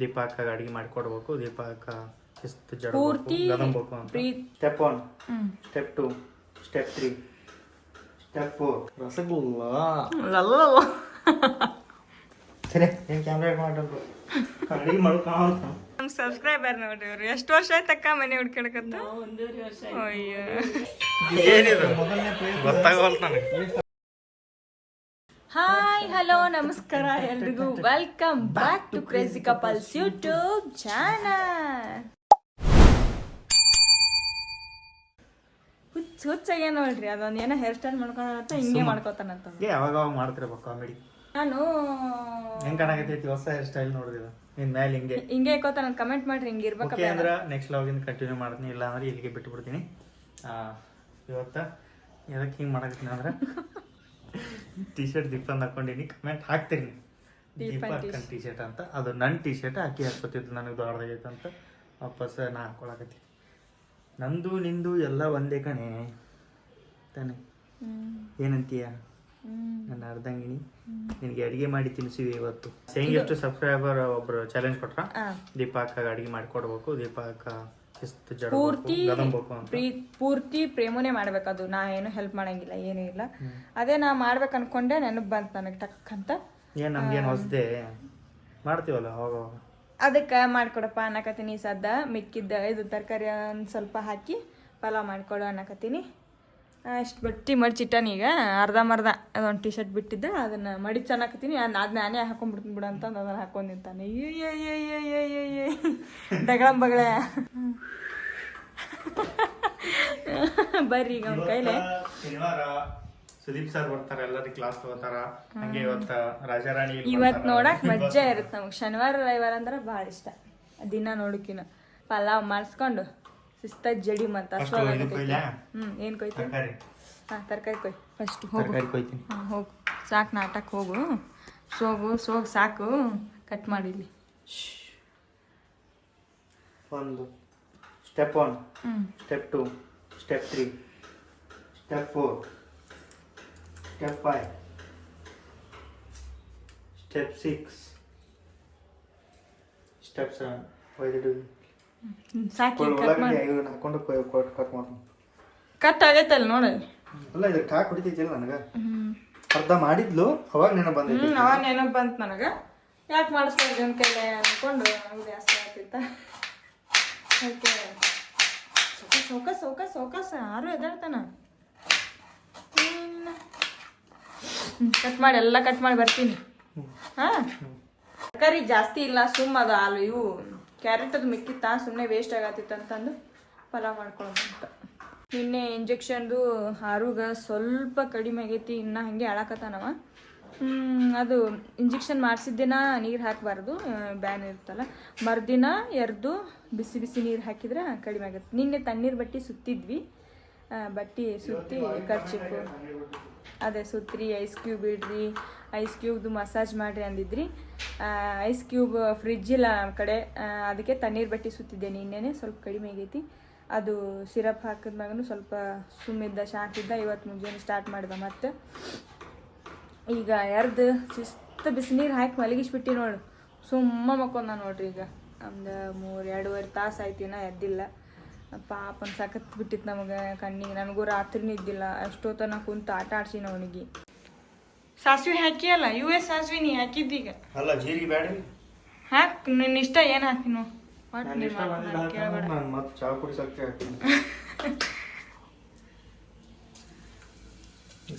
ದೀಪ ಅಕ್ಕ ಅಡಿಗೆ ಮಾಡಿಕೊಡ್ಬೇಕು ದೀಪ ಅಕ್ಕ ಶಿಸ್ತು ಪೂರ್ತಿ ಜಡಬೇಕು ಗದಂಬೇಕು ಅಂತ step one step two step three step four rasgulla. ಲಲ್ಲಲ್ಲ. ಸರಿ ಏನು ಕ್ಯಾಮ್ರಾ ಮಾಡಬೇಕು ಅಡಿಗೆ ಮಾಡ್ಕೊಂಡು ನಮ್ ಸಬ್ಸ್ಕ್ರೈಬರ್ ನೋಡ್ರಿ ಇವ್ರು. ಎಷ್ಟು ವರ್ಷ ಆಯ್ತಕ್ಕ ಮನೆ ಹುಡ್ಕೊಂಡ್ ಅಯ್ಯೋ. ಏನಿದು? ಗೊತ್ತಾಗವಲ್ತು ನನಗೆ. ಹಾಯ್ ಹಲೋ ನಮಸ್ಕಾರ ಎಲ್ರಿಗೂ. Welcome back to crazy couples YouTube channel ಹುಚ್ಚ ಹುಚ್ಚಾಗೆ ನೋಡ್ರಿ ಅದೊಂದು ಏನೋ ಹೇರ್ ಸ್ಟೈಲ್ ಮಾಡ್ಕೊಳತ್ತ ಹಿಂಗೆ ಮಾಡ್ಕೊತಾನಂತ ಏ ಅವಾಗ ಅವಾಗ ಮಾಡ್ತಿರ್ಬೇಕು ಕಾಮಿಡಿ ನಾನು ಹೆಂಗ್ ಕಾಣಾಕತ್ತೈತಿ ಹೊಸ ಹೇರ್ ಸ್ಟೈಲ್ ನೋಡಿದಿಲ್ಲ ನಿನ್ ಮೇಲೆ ಹಿಂಗೆ. ಹಿಂಗೆ ಹಾಕೋತಾನ ಕಮೆಂಟ್ ಮಾಡ್ರಿ ಹಿಂಗೆ ಇರ್ಬೇಕು ಓಕೆ ಅಂದ್ರೆ ನೆಕ್ಸ್ಟ್ ಲಾಗಿನ್ ಕಂಟಿನ್ಯೂ ಮಾಡ್ತೀನಿ ಇಲ್ಲ ಅಂದ್ರೆ ಇಲ್ಲಿಗೆ ಬಿಟ್ಟು ಬಿಡ್ತೀನಿ ಇವತ್ತ ಎದಕ್ಕೆ ಹಿಂಗೆ ಮಾಡಕತ್ತೀನಿ ಅಂದ್ರೆ? ಟಿ ಶರ್ಟ್ ದೀಪನ್ ಹಾಕೊಂಡಿನಿ. ಕಮೆಂಟ್ ಹಾಕ್ತೀನಿ. ದೀಪ ಹಾಕೊಂಡು ಟಿ ಶರ್ಟ್ ಅಂತ. ಅದು ನನ್ನ ಟಿ ಶರ್ಟ್ ಹಾಕಿ ಹಾಕೋತಿದ್ದು ನನಗೆ ದೊಡ್ಡದಾಗೈತೆ ಅಂತ ವಾಪಸ್ ನಾ ಹಾಕೊಳಕತ್ತೀನಿ. ನಂದು ನಿಂದು ಎಲ್ಲ ಒಂದೇ ಕಣೆ. ತಾನೆ? ಏನಂತೀಯ? ನನ್ನ ಅರ್ಧಂಗಿನಿ ನಿನಗೆ ಅಡಿಗೆ ಮಾಡಿ ತಿನ್ಸಿವಿ ಇವತ್ತು. ಸೇಂಗ್ ಎಷ್ಟು ಸಬ್ಸ್ಕ್ರೈಬರ್ ಒಬ್ರು ಚಾಲೆಂಜ್ ಕೊಟ್ರ. ದೀಪ ಅಕ್ಕ ಅಡಿಗೆ ಮಾಡಿಕೊಡ್ಬೇಕು ದೀಪ ಅಕ್ಕ ಶಿಸ್ತು ಪೂರ್ತಿ ಪ್ರೇಮನೆ ಮಾಡ್ಬೇಕು ಅದು ಪ್ರೀ- ಪೂರ್ತಿ ಪ್ರೇಮನೇ ಮಾಡ್ಬೇಕದು ನಾ ಏನು ಹೆಲ್ಪ್ ಮಾಡಂಗಿಲ್ಲ ಏನು ಇಲ್ಲ. ಅದೇ ನಾ ಮಾಡ್ಬೇಕು ಅನ್ಕೊಂಡೆ ನೆನಪು ಬಂತ ನನಗೆ ಟಕ್ ಅಂತ ಏನ್ ನಮ್ಗೇನ್ ಹೊಸದೆ? ಮಾಡ್ತೀವಲ್ಲ. ಅದಕ್ಕೆ ಮಾಡ್ಕೊಡಪ್ಪ ಅನ್ನಕತ್ತೀನಿ ಸದ್ದ. ಮಿಕ್ಕಿದ್ದ ಇದು ತರಕಾರಿ ಒಂದು ಸ್ವಲ್ಪ ಹಾಕಿ ಪಲಾವ್ ಮಾಡ್ಕೊಡು ಅನ್ನಕತ್ತೀನಿ. ಅಷ್ಟು ಬಟ್ಟಿ ಮಡಿಚಿಟ್ಟಾನ ಈಗ. ಅರ್ಧಂಬರ್ಧ ಅದೊಂದು ಟಿ ಶರ್ಟ್ ಬಿಟ್ಟಿದ್ದೆ. ಅದನ್ನ ಮಡಿ ಚೆನ್ನಾಕತ್ತೀನಿ ಅದು ನಾನೇ ಹಾಕೊಂಡ್ಬಿಡ್ತೀನಿ ಬಿಡು ಅಂತ ಅದನ್ನ ಹಾಕೊಂಡು ನಿಂತಾನೆ. ಬಗಳ ಬರ್ರಿ ಈಗ ಅವ್ನ ಕೈಲೆ ಸುದೀಪ್ ಸರ್ ಬರ್ತಾರೆ ಎಲ್ಲರೂ ಕ್ಲಾಸ್ ತಗೋತಾರ ಹಂಗೆ ಇವತ್ತ ರಾಜಾರಾಣಿ ಇವತ್ತು. ನೋಡಕ್ ಮಜ್ಜಾ ಇರುತ್ತೆ ನಮಗೆ ಶನಿವಾರ ರವಿವಾರ ಅಂದ್ರೆ ಭಾಳ ಇಷ್ಟ ದಿನ ನೋಡಕಿನ ಪಲಾವ್ ಮಾಡಿಸ್ಕೊಂಡು ಶಿಸ್ತ ಜಡಿ ಮತ್ತ First ಏನು ಕೊಯ್ಲ್ಯಾ? ಹ್ಮ್ ಏನ್ ಕೊಯ್ತೀನಿ ಹಾಂ ತರಕಾರಿ ಕೊಯ್. ಫಸ್ಟ್ ಹೋಗು. ಹಾ ಹೋಗು. ಸಾಕು ನಾಟಕ್ ಹೋಗು. ಸೋಗು ಸೋಗು ಸಾಕು. ಕಟ್ ಮಾಡಿ ಮಾಡಿಲಿ ಒಂದು. Step one step two step three step four step five step six step seven ಒಯ್ದಿಡು ಸಾಕಿ ಕಟ್ ಮಾಡಿ. ಹಾಕೊಂಡು ಕಟ್ ಮಾಡ್ತೀನಿ ಕಟ್ ಆಗೈತಲ್ಲ ನೋಡಿ. ಅಲ್ಲ ಇದಕ್ಕೆ ಹಾಕಿ ಹೊಡಿತೈತಿಲ್ಲ ನನಗೆ. ಅರ್ಧ ಮಾಡಿದ್ಲು ಅವಾಗ ನೆನಪು ಬಂದೈತಿ. ಹ್ಮ್ ಅವಾಗ ನೆನಪು ಬಂತು ನನಗೆ. ಯಾಕೆ ಮಾಡಿಸ್ತಾ ಇದ್ದೆ ಕೈಲೆ ಅನ್ಕೊಂಡು ನನಗೆ ಜಾಸ್ತಿ ಆಗ್ತಿತ್ತ. ಅದಕ್ಕೆ ಸೌಕ ಸೌಕ ಸೌಕಾಸ ಯಾರು ಎದಾಡ್ತಾನ ಕಟ್ ಮಾಡಿ ಎಲ್ಲ ಕಟ್ ಮಾಡಿ ಬರ್ತೀನಿ. ಹಾಂ? ತರಕಾರಿ ಜಾಸ್ತಿ ಇಲ್ಲ ಸುಮ್ಮ ಅದು ಹಾಲು ಇವು ಕ್ಯಾರೆಟ್ ಅದು ಮಿಕ್ಕಿತ್ತ ಸುಮ್ಮನೆ ವೇಸ್ಟ್ ಆಗತ್ತಿತ್ತು ಅಂತಂದು ಪಲಾವ್ ಮಾಡ್ಕೊಳ್ಳೋದು ಅಂತ. ನಿನ್ನೆ ಇಂಜೆಕ್ಷನ್ದು ಆರೋಗ್ಯ ಸ್ವಲ್ಪ ಕಡಿಮೆ ಆಗೈತಿ, ಇನ್ನು ಹಾಗೆ ಅಳಕತ್ತಾನವ. ಅದು ಇಂಜೆಕ್ಷನ್ ಮಾಡಿಸಿದ್ದಿನ ನೀರು ಹಾಕಬಾರ್ದು ಬ್ಯಾನ್ ಇರುತ್ತಲ್ಲ. ಮರುದಿನ ಎರೆದು ಬಿಸಿ ಬಿಸಿ ನೀರು ಹಾಕಿದ್ರೆ ಕಡಿಮೆ ಆಗುತ್ತೆ. ನಿನ್ನೆ ತಣ್ಣೀರು ಬಟ್ಟೆ ಸುತ್ತಿದ್ವಿ ಬಟ್ಟೆ ಸುತ್ತಿ ಖರ್ಚಿಪ್ಪು ಅದೇ ಸುತ್ತಿರಿ ಐಸ್ ಕ್ಯೂಬ್ ಇಡ್ರಿ ಐಸ್ ಕ್ಯೂಬ್ದು ಮಸಾಜ್ ಮಾಡಿರಿ ಅಂದಿದ್ರಿ. ಐಸ್ ಕ್ಯೂಬ್ ಫ್ರಿಜ್ ಇಲ್ಲ ನಮ್ಮ ಕಡೆ ಅದಕ್ಕೆ ತಣ್ಣೀರು ಬಟ್ಟೆ ಸುತ್ತಿದ್ದೆ ನಿನ್ನೆನೆ ಸ್ವಲ್ಪ ಕಡಿಮೆ ಆಗೈತಿ. ಅದು ಸಿರಪ್ ಹಾಕಿದ್ಮಾಗೂ ಸ್ವಲ್ಪ ಸುಮ್ಮಿದ್ದ, ಶಾಂತಿದ್ದ ಇವತ್ತು ಮುಂಜಾನೆ ಸ್ಟಾರ್ಟ್ ಮಾಡಿದೆ ಮತ್ತೆ. ಈಗ ಎರ್ದು ಶಿಸ್ತು ಬಿಸಿನೀರು ಹಾಕಿ ಮಲಗಿಸ್ಬಿಟ್ಟು ನೋಡು. ಸುಮ್ಮ ಮಕ್ಕೊಂದ ನೋಡ್ರಿ ಈಗ. ಒಂದು ಮೂರು, ಎರಡೂವರೆ ತಾಸು ಆಯ್ತು ಇನ್ನೂ ಎದ್ದಿಲ್ಲ. ಪಾಪನ ಸಖತ್ ಬಿಟ್ಟಿತ್ತು ನಮಗೆ ಕಣ್ಣಿಗೆ. ನನಗೂ ರಾತ್ರಿ ಇದ್ದಿಲ್ಲ. ಅಷ್ಟೊತ್ತನ ಕುಂತು ಆಟ ಆಡ್ಸಿನ ಅವನಿಗೆ. ಸಾಸಿವೆ ಹಾಕಿ ಅಲ್ಲ ಯು ಎಸ್ ಸಾಸಿವೆ ನೀ ಹಾಕಿದ್ದೀಗ. ಅಲ್ಲ ಜೀರಿಗೆ ಬೇಡ ಹಾಕ್ ನಿನ್ನ ಇಷ್ಟ ಏನು ಹಾಕಿ ನೋ ಮತ್ತೆ ಚಾ ಕುಡಿಸಕ್ಕೆ ಹಾಕ್ತೀನಿ.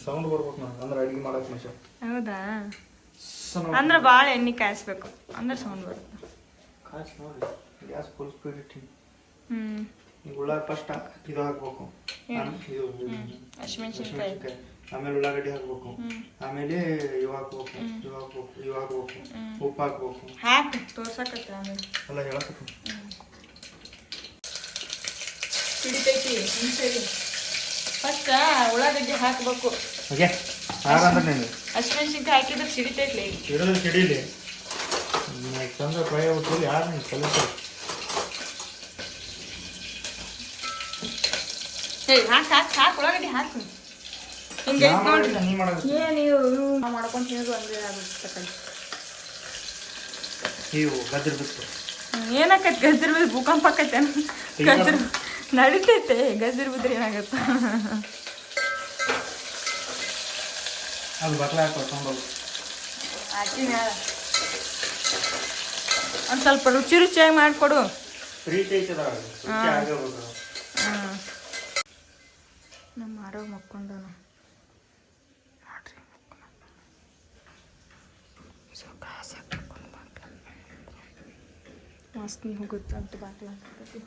ಸೌಂಡ್ ಬರ್ಬೇಕು ನಾನು ಅಂದ್ರೆ ಅಡಿಗೆ ಮಾಡಕ್ಕೆ ಮನುಷ್ಯ ಹೌದಾ? ಅಂದ್ರೆ ಭಾಳ ಎಣ್ಣೆ ಕಾಯಿಸ್ಬೇಕು ಅಂದ್ರೆ ಸೌಂಡ್ ಬರುತ್ತೆ. ಕಾಚ್ ನೋಡಿ ಗ್ಯಾಸ್ ಫುಲ್ ಸ್ಪೀಡ್ ಇಟ್ಟು ಹ್ಞೂ ಉಳ್ಳಾಗ ಫಸ್ಟ್ ಇದು ಹಾಕ್ಬೇಕು. ಇದು ಹಸಿಮೆಣ್ಸಿನ್ಕಾಯಿ. ಆಮೇಲೆ ಉಳ್ಳಾಗಡ್ಡಿ ಹಾಕ್ಬೇಕು. ಆಮೇಲೆ ಇವಾಗ ಹಾಕ್ಬೇಕು. ಇವು ಹಾಕ್ಬೇಕು. ಇವು ಹಾಕ್ಬೇಕು. ಉಪ್ಪು ಹಾಕ್ಬೇಕು. ಹಾಕಿ. ತೋರ್ಸಕತ್ತೆ ಆಮೇಲೆ. ಹಿಡಿತೈತಿ ಹಿಂಸೆಗೆ ಫಸ್ಟ್ ಉಳ್ಳಾಗಡ್ಡಿ ಹಾಕ್ಬೇಕು. ಓಕೆ. ಹಾಗಂದ್ರೆ ಹಸಿಮೆಣ್ಸಿನ್ಕಾಯಿ ಹಾಕಿದ್ರೆ ಸಿಡಿತೈತಿ ಸಿಡಿಲಿ. ಚಂದ್ರ ಹುಟ್ಟಲಿ ಯಾರು ನೀನು ಕಲಿತು ಹಾಕ್ ಹಾಕ್ ಹಾಕ್. ಉಳ್ಳಾಗಡ್ಡಿ ಹಾಕು. ಹಿಂಗೆ ಏನು ಮಾಡ್ಕೊಂಡು ತಿನ್ನೋದು ಒಂದೇ ಆಗುತ್ತೆ ಕಣೆ. ಇವು ಗದ್ರ ಬಿತ್ತು ಏನಾಕೈತಿ? ಗಜ್ರ ಬಿದ್ದು ಭೂಕಂಪ ಆಕೈತೆ ಗಜ್ರ ನಡಿತೈತೆ ಗಜ್ರ ಬಿದ್ರೆ ಏನಾಗತ್ತ? ಅದು ಬಟ್ಲ ಒಂದು ಸ್ವಲ್ಪ ರುಚಿ ರುಚಿಯಾಗಿ ಮಾಡಿಕೊಡು. ನಮ್ಮ ಆರೋ ಮಕ್ಕೊಂಡನ ವಾಸನೆ ಹೋಗುತ್ತಂತ ಬಾಟ್ಲ ಹಾಕಿ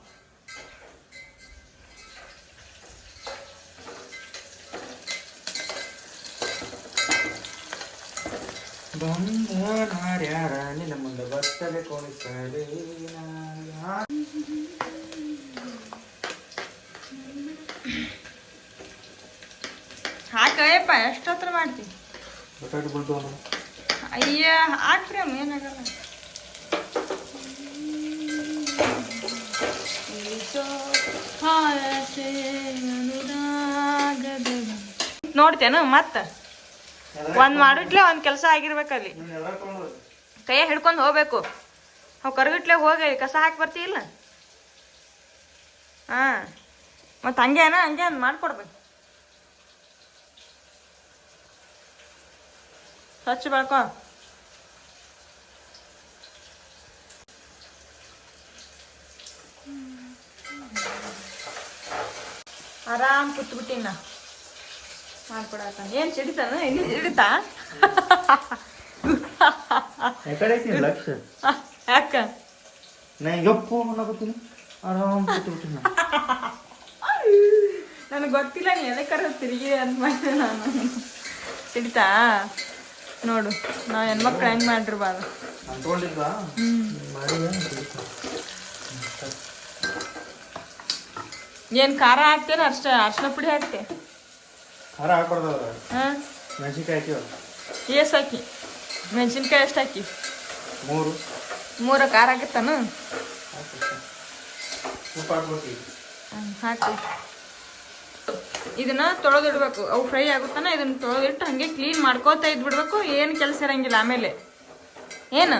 ಬಂದ ನಾರ್ಯಾರ ನಿನ್ನ ಮುಂದೆ ಬರ್ತದೆ ಕೋಣಿಸಲೇ ಹಾಕಯ್ಯಪ್ಪ ಎಷ್ಟೊತ್ತರ ಮಾಡ್ತೀನಿ ಬಟಾಟೆ ಬಿಡ್ತು ಅಯ್ಯ ಹಾಕ್ರಿ ಅಮ್ಮ ಏನಾಗಲ್ಲ ನೋಡ್ತೇನು ಮತ್ತ? ಒಂದ್ ಮಾಡಿಟ್ಲೆ ಒಂದ್ ಕೆಲಸ ಆಗಿರ್ಬೇಕಲ್ಲಿ. ಕೈಯ ಹಿಡ್ಕೊಂಡು ಹೋಗ್ಬೇಕು. ಅವ್ ಕರ್ಗಿಟ್ಲೆ ಹೋಗಿ ಕಸ ಹಾಕಿ ಬರ್ತೀಯಿಲ್ಲ ಹಾ. ಮತ್ ಹಂಗೇನ? ಹಂಗೆ ಅಂದ್ ಮಾಡ್ಕೊಡ್ಬೇಕು. ಸ್ವಚ್ಛ ಬೆಳ್ಕೊ ಆರಾಮ್ ಕುತ್ಬಿಟ್ಟಿನ. ಮಾಡ್ಕೊಡತ್ತ ಏನ್ ಸಿಡಿತಾನ ಎಣ್ಣೆ ಸಿಡಿತಾ ನನ್ ಐತಿ ಲಕ್ಷ. ಯಾಕ? ನಾ ಯಪ್ಪು ಅನ್ನಕತ್ತೀನಿ. ಆರಾಮ್ ಕೂತ್ಬಿಟ್ಟಿನಿ. ನನಗೆ ಗೊತ್ತಿಲ್ಲ ನೀ ಎದಕ್ಕಾರ ತಿರುಗಿ ಅಂತ ಮಾಡಿದೆ ನಾನು. ಸಿಡಿತಾ ನೋಡು ನಾವು ಹೆಣ್ಮಕ್ಳು ಹೆಂಗ್ ಮಾಡಿರ್ಬಾರ್ದು. ಮಾಡಿ ಏನ್ ಖಾರ ಹಾಕ್ತೇನೆ ಅಷ್ಟ ಅರ್ಶಿನ ಪುಡಿ ಹಾಕ್ತೆ. ಖಾರ ಹಾ? ಮೆಣಸಿನ್ಕಾಯಿ ಹಾಕಿವ ಏಸ್ ಹಾಕಿ. ಮೆಣಸಿನ್ಕಾಯಿ ಎಷ್ಟು ಹಾಕಿ. ಮೂರು. ಮೂರ ಖಾರ ಹಾಕಿತ್ತಾನು ಹಾಕಿ. ಹಾಕು. ಇದನ್ನ ತೊಳೆದಿಡ್ಬೇಕು. ಅವು ಫ್ರೈ ಆಗುತ್ತಾನ? ಇದನ್ನ ತೊಳೆದಿಟ್ಟು ಹಂಗೆ ಕ್ಲೀನ್ ಮಾಡ್ಕೋತಾ ಇದ್ಬಿಡ್ಬೇಕು. ಏನು ಕೆಲಸ ಇರಂಗಿಲ್ಲ ಆಮೇಲೆ. ಏನು?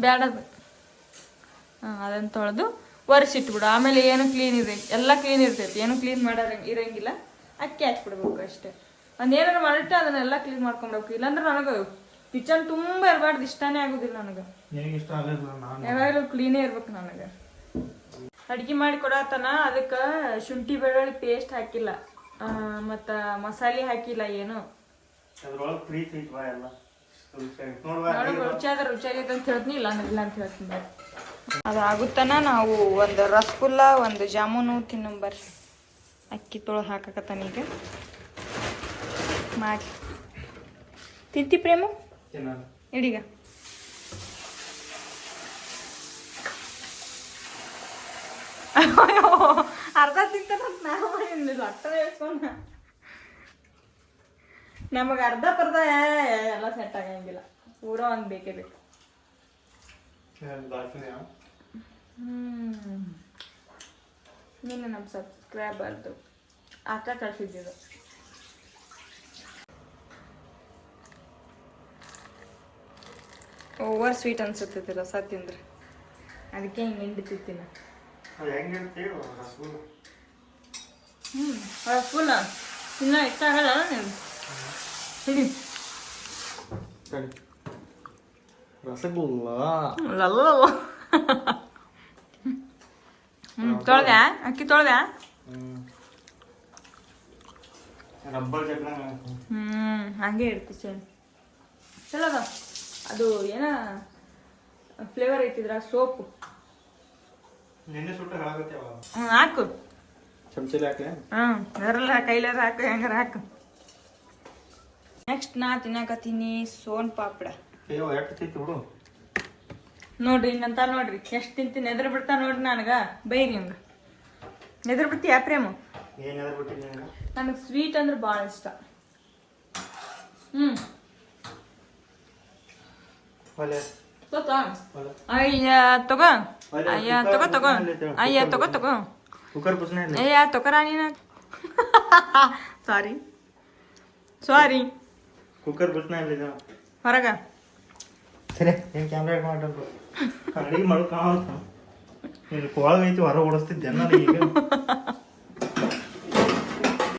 ಬೇಡ ಹಾಂ ಅದನ್ನು ತೊಳೆದು ಒರೆಸಿಟ್ಬಿಡು ಆಮೇಲೆ ಏನು ಕ್ಲೀನ್ ಇದೆ? ಎಲ್ಲ ಕ್ಲೀನ್ ಇರ್ತೈತಿ. ಏನು ಕ್ಲೀನ್ ಮಾಡೋ ಇರಂಗಿಲ್ಲ. ಅಕ್ಕಿ ಹಾಕ್ಬಿಡ್ಬೇಕು ಅಷ್ಟೇ. ಒಂದು ಏನಾರು ಮಾಡಿಟ್ಟು ಅದನ್ನೆಲ್ಲ ಕ್ಲೀನ್ ಮಾಡ್ಕೊಬೇಕು ಇಲ್ಲಾಂದ್ರೆ ನನಗೆ ಕಿಚನ್ ತುಂಬ ಇರಬಾರ್ದು. ಇಷ್ಟನೇ ಆಗೋದಿಲ್ಲ ನನಗೆ. ನಾನು. ಯಾವಾಗಲೂ ಕ್ಲೀನೇ ಇರ್ಬೇಕು ನನಗೆ. ಅಡ್ಗೆ ಮಾಡಿ ಕೊಡತನ ಅದಕ್ಕೆ ಶುಂಠಿ ಬೆಳ್ಳುಳ್ಳಿ ಪೇಸ್ಟ್ ಹಾಕಿಲ್ಲ. ಮತ್ತು ಮಸಾಲೆ ಹಾಕಿಲ್ಲ ಏನು. ರುಚಿಯಾದ ರುಚಿಯಾಗೈತೆ ಅಂತ ಹೇಳ್ತೀನಿ ಇಲ್ಲ ಅಂದ್ರೆ ಇಲ್ಲ ಅಂತ ಹೇಳ್ತೀನಿ. ಅದು ಆಗುತ್ತಾನ ನಾವು ಒಂದು ರಸಗುಲ್ಲ ಒಂದು ಜಾಮೂನು ತಿನ್ನಂಬರ್ ಅಕ್ಕಿ ತೊಳೆದು ಹಾಕಕತ್ತನೀಗ ಮಾಡಿ ತಿಂತಿ ಪ್ರೇಮ. ಇಡೀಗ. ಅರ್ಧ ತಿಂತ ನಾವು ಹೇಳ್ಕೊಂಡ ನಮಗೆ ಅರ್ಧ ಪರ್ಧ ಎಲ್ಲ ಸೆಟ್ ಆಗಂಗಿಲ್ಲ. ಪೂರ ಒಂದು ಬೇಕೇ ಬೇಕು. ಬಾಕಿನ? ಹ್ಮ್ ನೀನು ನಮ್ಮ ಸಬ್ಸ್ಕ್ರೈಬರ್ದು ಆಕ ಕಳ್ಸಿದ್ದಿದ್ದು ಓವರ್ ಸ್ವೀಟ್ ಅನ್ಸುತ್ತೈತಿ ರಸ ತಿಂದ್ರೆ ಅದಕ್ಕೆ ಹಿಂಗೆ ಹಿಂಡಿ ತಿಂತೀನಿ ಅದು ಹೆಂಗಿರ್ತೀವಿ ರಸಗುಲ್ಲ ಹ್ಞೂ ರಸಗುಲ್ಲ ಇನ್ನ ಇಷ್ಟ ಆಗಲ್ಲ ನೀನು ಹಿಡಿ ರಸಗುಲ್ಲ ಲಲ್ಲವ ಹ್ಞೂ ತೊಳ್ದ್ಯಾ ಅಕ್ಕಿ ತೊಳೆದೆ ರಬ್ಬರ್ ಹ್ಞೂ ಹಾಗೆ ಇರ್ತಿ ಚಲೋ ಚಲೋ ಅದ ಅದು ಏನ ಫ್ಲೇವರ್ ಐತಿದ್ರ ಸೋಪು ಹ್ಞೂ ಹಾಕು ಚಮಚಲಿ ಹಾಕ್ಲೆ ಹ್ಞೂ ಅದರಲ್ಲ ಕೈಲಾರ ಹಾಕು ಹೆಂಗಾರ ಹಾಕು ನೆಕ್ಸ್ಟ್ ನಾ ತಿನ್ನಕತ್ತೀನಿ ಸೋನ್ ಪಾಪಡ ಅಯ್ಯೋ ಬಿಡು. ನೋಡ್ರಿ ಹಿಂಗಂತ ನೋಡ್ರಿ. ಎಷ್ಟು ತಿಂತೀನಿ ಎದ್ರ ಬಿಡ್ತಾ ನೋಡ್ರಿ ನನಗೆ? ಬೈರಿ ಹಂಗ. ಎದ್ರ ಬಿಡ್ತೀಯ ಪ್ರೇಮ? ಬಿಟ್ಟಿದ್ದೀನಿ ನಿನಗೆ ನನಗೆ ಸ್ವೀಟ್ ಅಂದ್ರೆ ಭಾಳ ಇಷ್ಟ. ಹ್ಞೂ ಒಲೆ. ತಗೋ. ಅಯ್ಯ ತಗೋ. ಅಯ್ಯ ತಗೋ ತಗೋ. ಅಯ್ಯ ತಗೋ ತಗೋ. ಕುಕ್ಕರ್ ಪುಸ್ನೆ ಇಲ್ಲ ಅಯ್ಯ ತಗೋರ ನೀನು. ಸಾರಿ ಸಾರಿ ಕುಕ್ಕರ್ ಪುಸ್ನೆ ಇಲ್ಲ ಹೊರಗ. ಸರಿ ಏನು ಕ್ಯಾಮ್ರಾ ಅಡಿಗೆ ಮಾಡು ಕಾಣ ಐತಿ ಹೊರ ಓಡಿಸ್ತಿದ್ದೆ ನಾನು ಈಗ.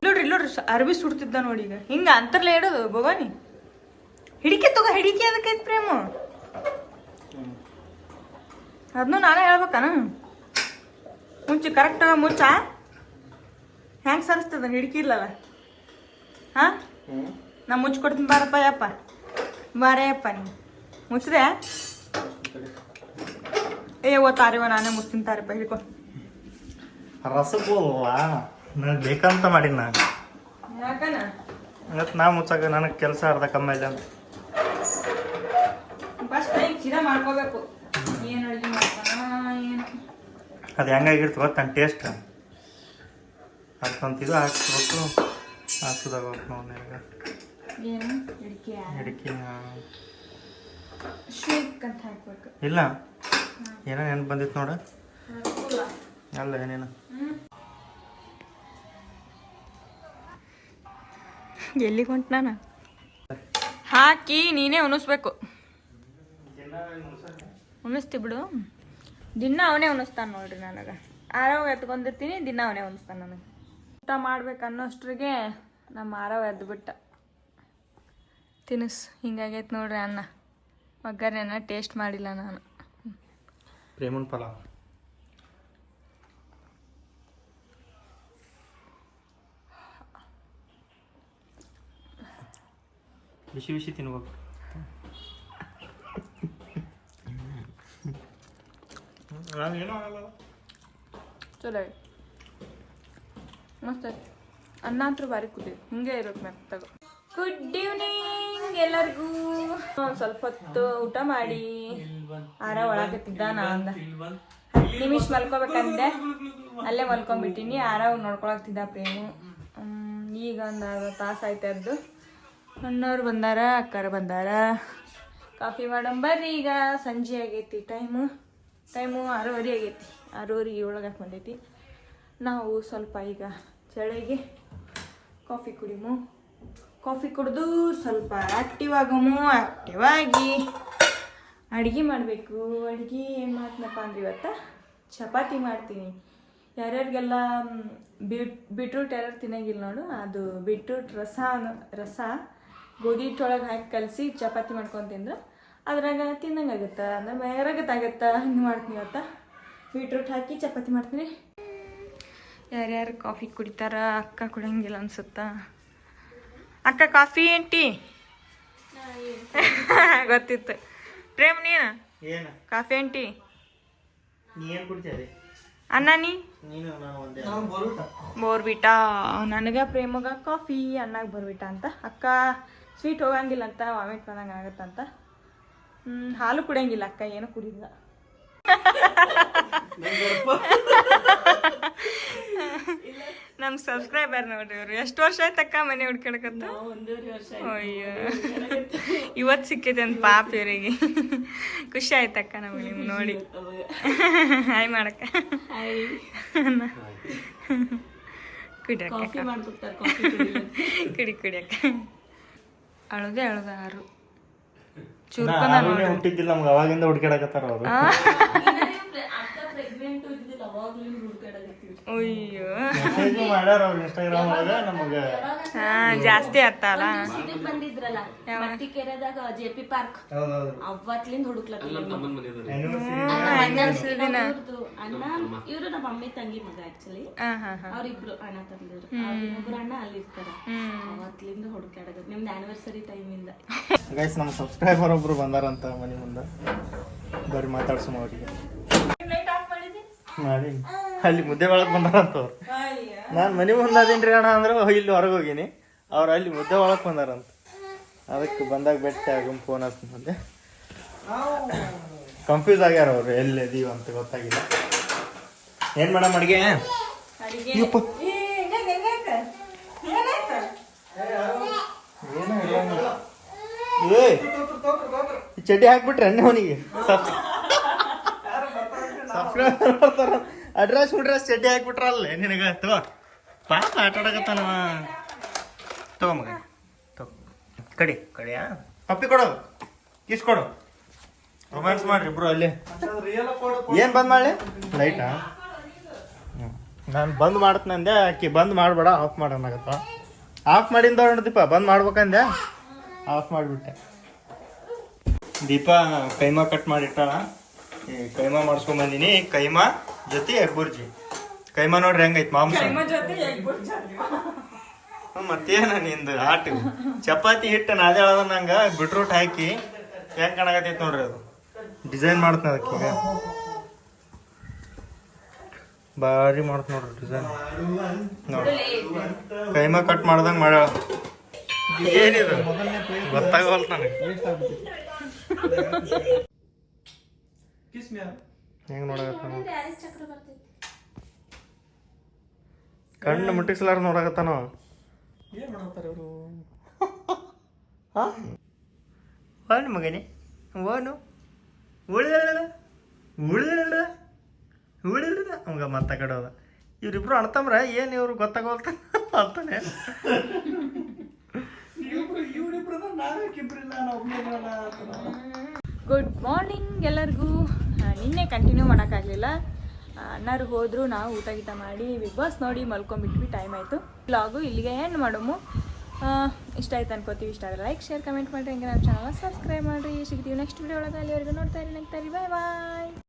ನೋಡ್ರಿ ನೋಡ್ರಿ ಅರ್ಬಿ ಸುಡ್ತಿದ್ದ ನೋಡಿ ಈಗ. ಹಿಂಗ ಅಂತರ್ಲೆ ಇಡೋದು ಭವಾನಿ ಹಿಡಿಕೆ ತಗೋ ಹಿಡಿಕೆ ಅದಕ್ಕೆ ಪ್ರೇಮ. ಅದನ್ನು ನಾನೇ ಹೇಳ್ಬೇಕಾನ? ಮುಂಚೆ ಕರೆಕ್ಟ್ ಮುಂಚ ಹೆಂಗೆ ಸರಿಸ್ತದ? ಹಿಡಿಕೆ ಇಲ್ಲಲ್ಲ. ಹಾ? ನಾ ಮುಚ್ಚಿ ಕೊಡ್ತೀನಿ ಬಾರಪ್ಪ ಯಪ್ಪ. ಬಾರೇ ಯಪ್ಪ ನೀ ಮುಚ್ಚಿದೆ? ಏ ಓ ತಾರಿವ ನಾನೇ ಮುಚ್ಚಿನ ತಾರಿಪ್ಪ ಹಿಡ್ಕೊ. ರಸಗೋಲ್ಲ? ನನಗೆ ಬೇಕಂತ ಮಾಡೀನಿ ನಾನು. ಯಾಕನ? ಇವತ್ತು ನಾ ಮುಚ್ಚಾಕ ನನಗೆ ಕೆಲಸ ಅರ್ಧ ಕಮ್ಮಿ ಇಲ್ಲ ಅಂತ. ಫಸ್ಟ್ ಈಗ ಸೀದಾ ಮಾಡ್ಕೋಬೇಕು. ಏನು ಅಡುಗೆ ಮಾಡ್ತಾನ ಏನು? ಅದು ಹೆಂಗಾಗಿರ್ತು ಗೊತ್ತ ನನ್ನ ಟೇಸ್ಟ್ ಅದಕ್ಕಂತಿದ್ದು ಹಾಕ್ಸ್ಬೇಕು. ಹಾಕ್ಬೇಕು ನಾವು ನಿನಗೆ. ಏನು? ಅಡಿಕೆ ಅಡಿಕೆ ಶೇಕ್ ಅಂತ ಹಾಕ್ಬೇಕು. ಇಲ್ಲ. ಏನೋ ನೆನಪು ಬಂದಿತ್ತು ನೋಡು. ಅಲ್ಲ ಏನೇನು? ಎಲ್ಲಿಗೆ ಹೊಂಟ ನಾನು? ಹಾಕಿ ನೀನೇ ಉಣಿಸ್ಬೇಕು. ಉಣಿಸ್ತಿ ಬಿಡು. ದಿನ ಅವನೇ ಉಣಿಸ್ತಾನೆ ನೋಡ್ರಿ ನನಗೆ. ಆರವ್ ಎತ್ಕೊಂಡಿರ್ತೀನಿ ದಿನ ಅವನೇ ಉಣಿಸ್ತಾನೆ ನನಗೆ. ಊಟ ಮಾಡ್ಬೇಕು ಅನ್ನೋಷ್ಟ್ರಿಗೆ ನಮ್ಮ ಆರವ್ ಎದ್ದು ಬಿಟ್ಟ ತಿನಿಸ್ ಹಿಂಗಾಗೈತೆ ನೋಡ್ರಿ ಅನ್ನ. ಒಗ್ಗರಣೆನ ಟೇಸ್ಟ್ ಮಾಡಿಲ್ಲ ನಾನು. ಪ್ರೇಮನ್ ಪಲಾವ್. ಬಿಸಿ ಬಿಸಿ ತಿನ್ಬೇಕು. ನಾವೇನೋ ಆಗಲ್ಲ. ಚಲೋ ಐತೆ ಮಸ್ತ್ ಅನ್ನ ಅಂತೂ ಬಾರಿ ಕುದಿ ಹಿಂಗೆ ಇರುತ್ತೆ ಮ್ಯಾಕ್ ತಗೋ ಗುಡ್ ಈವ್ನಿಂಗ್ ಎಲ್ಲರಿಗೂ. ಒಂದ್ ಸ್ವಲ್ಪ ಹೊತ್ತು ಊಟ ಮಾಡಿ. ಆರ ಒಳಗತ್ತಿದ್ದ ನಾ ಅಂದ. ಹತ್ತು ನಿಮಿಷ ಮಲ್ಕೋಬೇಕಂದೆ. ಅಲ್ಲೇ ಮಲ್ಕೊಂಡ್ಬಿಟ್ಟಿನಿ ಆರ ನೋಡ್ಕೊಳಕ್ತಿದ್ದ ಪ್ರೇಮು. ಈಗ ಒಂದು ಅರ್ಧ ತಾಸು ಆಯ್ತು ಎದ್ದು. ಅಣ್ಣವ್ರು ಬಂದಾರ, ಅಕ್ಕಾರ ಬಂದಾರ. ಕಾಫಿ ಮಾಡಮ್ ಬರ್ರಿ ಈಗ. ಸಂಜೆ ಆಗೈತಿ ಟೈಮು. ಟೈಮು ಆರೂವರೆ ಆಗೈತಿ. ಆರೂವರೆಗೆ ಏಳಗೆ ಬಂದೈತಿ. ನಾವು ಸ್ವಲ್ಪ ಈಗ ಚಳಿಗೆ ಕಾಫಿ ಕುಡಿಮು. ಕಾಫಿ ಕುಡಿದು ಸ್ವಲ್ಪ ಆ್ಯಕ್ಟಿವ್ ಆಗಮು ಆ್ಯಕ್ಟಿವ್ ಆಗಿ. ಅಡುಗೆ ಮಾಡಬೇಕು. ಅಡುಗೆ ಏನು ಮಾಡ್ತೀನಪ್ಪ ಅಂದ್ರೆ ಇವತ್ತು ಚಪಾತಿ ಮಾಡ್ತೀನಿ. ಯಾರ್ಯಾರಿಗೆಲ್ಲ ಬಿಟ್, ಬಿಟ್ರೂಟ್ ಯಾರ್ಯಾರು ತಿನ್ನಂಗಿಲ್ಲ ನೋಡು, ಅದು ಬಿಟ್ರೂಟ್ ರಸ ರಸ ಗೋಧಿ ಹಿಟ್ಟೊಳಗೆ ಹಾಕಿ ಕಲಸಿ ಚಪಾತಿ ಮಾಡ್ಕೊಂಡು ತಿಂದ್ರೆ ಅದ್ರಾಗ ತಿನ್ನಂಗೆ ಆಗುತ್ತೆ? ಅಂದ್ರೆ ಬೇರೆಗತ್ತಾಗತ್ತೆ ಹಿಂಗೆ ಮಾಡ್ತೀನಿ ಇವತ್ತು. ಬೀಟ್ರೂಟ್ ಹಾಕಿ ಚಪಾತಿ ಮಾಡ್ತೀನಿ. ಯಾರ್ಯಾರು ಕಾಫಿ ಕುಡಿತಾರ, ಅಕ್ಕ ಕುಡಿಯಂಗಿಲ್ಲ ಅನ್ಸುತ್ತಾ? ಅಕ್ಕ ಕಾಫಿ ಏನ್ ಟೀ? ಗೊತ್ತಿತ್ತು. ಪ್ರೇಮ್ ನೀನು? ಏನು? ಕಾಫಿ ಏನ್ ಟೀ? ನೀ ಏನು ಕುಡಿತೀರಿ ಅನ್ನ ನೀ? ನೀನು ನಾನು ಬೋರ್ಬಿಟ ನನಗೆ ಪ್ರೇಮಗ ಕಾಫಿ ಅನ್ನಾಗ ಬೋರ್ಬಿಟ ಅಂತ. ಅಕ್ಕ ಸ್ವೀಟ್ ಹೋಗಂಗಿಲ್ಲ ಅಂತ ವಾಮಿಟ್ ಬಂದಂಗ ಆಗತ್ತಂತ ಹ್ಮ್, ಹಾಲು ಕುಡಿಯಂಗಿಲ್ಲ ಅಕ್ಕ ಏನು ಕುಡಿಲ್ಲ ನಮ್ ಸಬ್ಸ್ಕ್ರೈಬರ್ ನೋಡ್ರಿ ಇವ್ರು. ಎಷ್ಟು ವರ್ಷ ಆಯ್ತಕ್ಕ ಮನೆ ಹುಡ್ಕೊಳಕತ್ತ ಅಯ್ಯೋ. ಇವತ್ತು ಸಿಕ್ಕೈತೆ ಅಂತ ಪಾಪ ಇವರಿಗೆ. ಖುಷಿ ಆಯ್ತಕ್ಕ ನಮಗೆ ನಿಮ್ ನೋಡಿ. ಹಾಯ್ ಮಾಡಕ್ಕ. ಕುಡಿಯಕ್ಕ ಕುಡಿ ಕುಡಿಯಕ್ಕ ಅಳದೆ ಅಳದ ಆರು. ಚೂರ್ಕೊಂಡ ನೋಡಿ. ಹುಟ್ಟಿದ್ದಿಲ್ಲ ನಮ್ಗೆ ಅವಾಗಿಂದ ಹುಡ್ಕಾಡಕತ್ತಾರ ಅವರು. ಅಯ್ಯೋ. ಮೆಸೇಜ್ ಮಾಡ್ಯಾರ ಅವ್ರು ಇನ್ಸ್ಟಾಗ್ರಾಮ್ ಒಳಗ ನಮಗೆ ಹಾ ಜಾಸ್ತಿ ಇದಕ್ ಬಂದಿದ್ರಲ್ಲ ಮಟ್ಟಿ ಕೆರೆದಾಗ ಜೆ ಪಿ ಪಾರ್ಕ್ ಹೌದೌದು. ಅವತ್ಲಿಂದ ಹುಡುಕ್ಲತ್ತಿಲ್ಲ Anniversary ದಿನ. ಅಣ್ಣ ಇವ್ರು ನಮ್ಮ ಅಮ್ಮಿ ತಂಗಿ ಮಗ ಆಕ್ಚುಲಿ ಹಾ ಹಾ ಹಾ. ಅವ್ರಿಬ್ರು ಅಣ್ಣ ತಂದಿದ್ರು ಇನ್ನೊಬ್ರು ಅಣ್ಣ ಅಲ್ಲಿ ಇರ್ತಾರ ಅವತ್ಲಿಂದ ಹುಡುಕಾಡೋದು ನಿಮ್ದು ಆನಿವರ್ಸರಿ ಟೈಮ್ ಇಂದ. ಗೈಸ್ ನಮ್ಮ ಸಬ್ಸ್ಕ್ರೈಬರ್ ಒಬ್ರು ಬಂದಾರಂತ ಮನೆ ಮುಂದೆ. ಬರ್ರಿ ಮಾತಾಡ್ಸೋಣ ಅವರಿಗೆ. ಮಾಡಿ. ಅಲ್ಲಿ ಮುದ್ದೆ ಒಳಗೆ ಬಂದಾರಂತವ್ರು. ನಾನು ಮನೆ ಮುಂದೆ ಅದೇನ್ರಿ ಅಣ್ಣ ಅಂದ್ರೆ ಇಲ್ಲಿ ಹೊರಗೆ ಹೋಗಿನಿ. ಅವ್ರು ಅಲ್ಲಿ ಮುದ್ದೆ ಒಳಗೆ ಬಂದಾರಂತ. ಅದಕ್ಕೆ ಬಂದಾಗ ಬೆಟ್ಟ ಆಗಮ್ ಫೋನ್ ಹಚ್ಕೊಂಡೆ ಕನ್ಫ್ಯೂಸ್ ಆಗ್ಯಾರ ಅವ್ರು ಎಲ್ಲಿ ಇದೀವ ಅಂತ ಗೊತ್ತಾಗಿಲ್ಲ. ಏನ್ ಮೇಡಮ್ ಅಡಿಗೆ. ಏ, ಚಡ್ಡಿ ಹಾಕ್ಬಿಟ್ರೆ ಅನ್ನ ಅವನಿಗೆ? ಸಬ್ಸ್ಕ್ರೈಬರ್ ಅಡ್ರೆಸ್ ಬಿಡ್ರೆಸ್ ಚಡ್ಡಿ ಹಾಕ್ಬಿಟ್ರಲ್ಲ ನಿನಗ ತಗೋ. ಪಾಪ ಆಟ ಆಡಕತ್ತಾನವ ತಗೋ ಮಗ. ಕಡಿ, ಕಡಿಯಾ? ಪಪ್ಪಿ ಕೊಡು. ಕಿಸ್ ಕೊಡು. ರೊಮ್ಯಾನ್ಸ್ ಮಾಡ್ರಿ ಇಬ್ರು ಅಲ್ಲಿ. ಏನ್ ಬಂದ್ ಮಾಡ್ಲಿ? ಲೈಟಾ ನಾನು ಬಂದ್ ಮಾಡತ್ನಂದೆ ಅಕ್ಕಿ ಬಂದ್ ಮಾಡ್ಬೇಡ ಆಫ್ ಮಾಡೋಣಾಗತ್ತ. ಆಫ್ ಮಾಡಿಂದ ದೀಪ, ಬಂದ್ ಮಾಡ್ಬೇಕಂದೆ. ಆಫ್ ಮಾಡಿಬಿಟ್ಟೆ. ದೀಪ, ಕೈಮಾ ಕಟ್ ಮಾಡಿಟ್ಟಾಳ ಕೈಮಾ ಮಾಡ್ಸ್ಕೊಂಡ್ ಬಂದಿನಿ. ಕೈಮಾ ಜೊತೆ ಎಗ್ ಬುರ್ಜಿ ಕೈಮಾ ನೋಡ್ರಿ ಹೆಂಗೈತ್ ಮಾಂಸ. ಮತ್ತೇನ ನಿಂದು ಆಟ. ಚಪಾತಿ ಹಿಟ್ಟು ನಾದೇ ಹೇಳದ ನಂಗ ಬಿಟ್ರೂಟ್ ಹಾಕಿ ಹೆಂಗ್ ಕಾಣಕತ್ತೈತಿ ನೋಡ್ರಿ ಅದು. ಡಿಸೈನ್ ಮಾಡ್ತೀನಿ ಅದಕ್ಕೆ. ಈಗ ಭಾರಿ ಮಾಡ್ತ ನೋಡ್ರಿ ಡಿಸೈನ್ ನೋಡಿ. ಕೈಮಾ ಕಟ್ ಮಾಡ್ದಂಗ ಮಾಡ ಏನಿದು? ಗೊತ್ತಾಗವಲ್ತ ನನಗೆ. ಹೆಂಗ್ ನೋಡಕತ್ತಾನ ಕಣ್ಣು ಮುಟ್ಟಿಸ್ಲಾರ ನೋಡಕತ್ತಾನ? ಏನ್ ಮಾಡತ್ತಾರ ಇವರು? ಓನು ಮಗನೇ. ಓನು? ಉಳಿದ ಉಳಿದ ಉಳಿದ ಅವಂಗ ಮತ್ತ ಕಡೋದ ಹೋದ. ಇವ್ರಿಬ್ರು ಅಣ್ತಮ್ರ ಏನು ಇವ್ರು ಗೊತ್ತಾಗೋಲ್ತ ಅಂತಾನೆ. ಗುಡ್ ಮಾರ್ನಿಂಗ್ ಎಲ್ಲರಿಗೂ. ನಿನ್ನೆ ಕಂಟಿನ್ಯೂ ಮಾಡೋಕ್ಕಾಗಲಿಲ್ಲ. ಅಣ್ಣರು ಹೋದರೂ, ನಾವು ಊಟ ಗೀಟ ಮಾಡಿ, ಬಿಗ್ ಬಾಸ್ ನೋಡಿ ಮಲ್ಕೊಂಡ್ಬಿಟ್ವಿ ಟೈಮ್ ಆಯಿತು. ಬ್ಲಾಗು ಇಲ್ಲಿಗೆ ಏನು ಮಾಡೋಮು. ಇಷ್ಟ ಆಯ್ತು ಅನ್ಕೋತೀವಿ, ಇಷ್ಟ ಆದರೆ ಲೈಕ್ ಶೇರ್ ಕಮೆಂಟ್ ಮಾಡಿರಿ, ಹಂಗೆ ನಮ್ಮ ಚಾನಲ್ ಸಬ್ಸ್ಕ್ರೈಬ್ ಮಾಡಿರಿ. ಸಿಗ್ತೀವಿ ನೆಕ್ಸ್ಟ್ ವೀಡಿಯೋ ಒಳಗೆ. ಅಲ್ಲಿವರೆಗೂ ನೋಡ್ತಾ ಇರಿ ನಂಗೆ ತರಿ ಬಾಯ್ ಬಾಯ್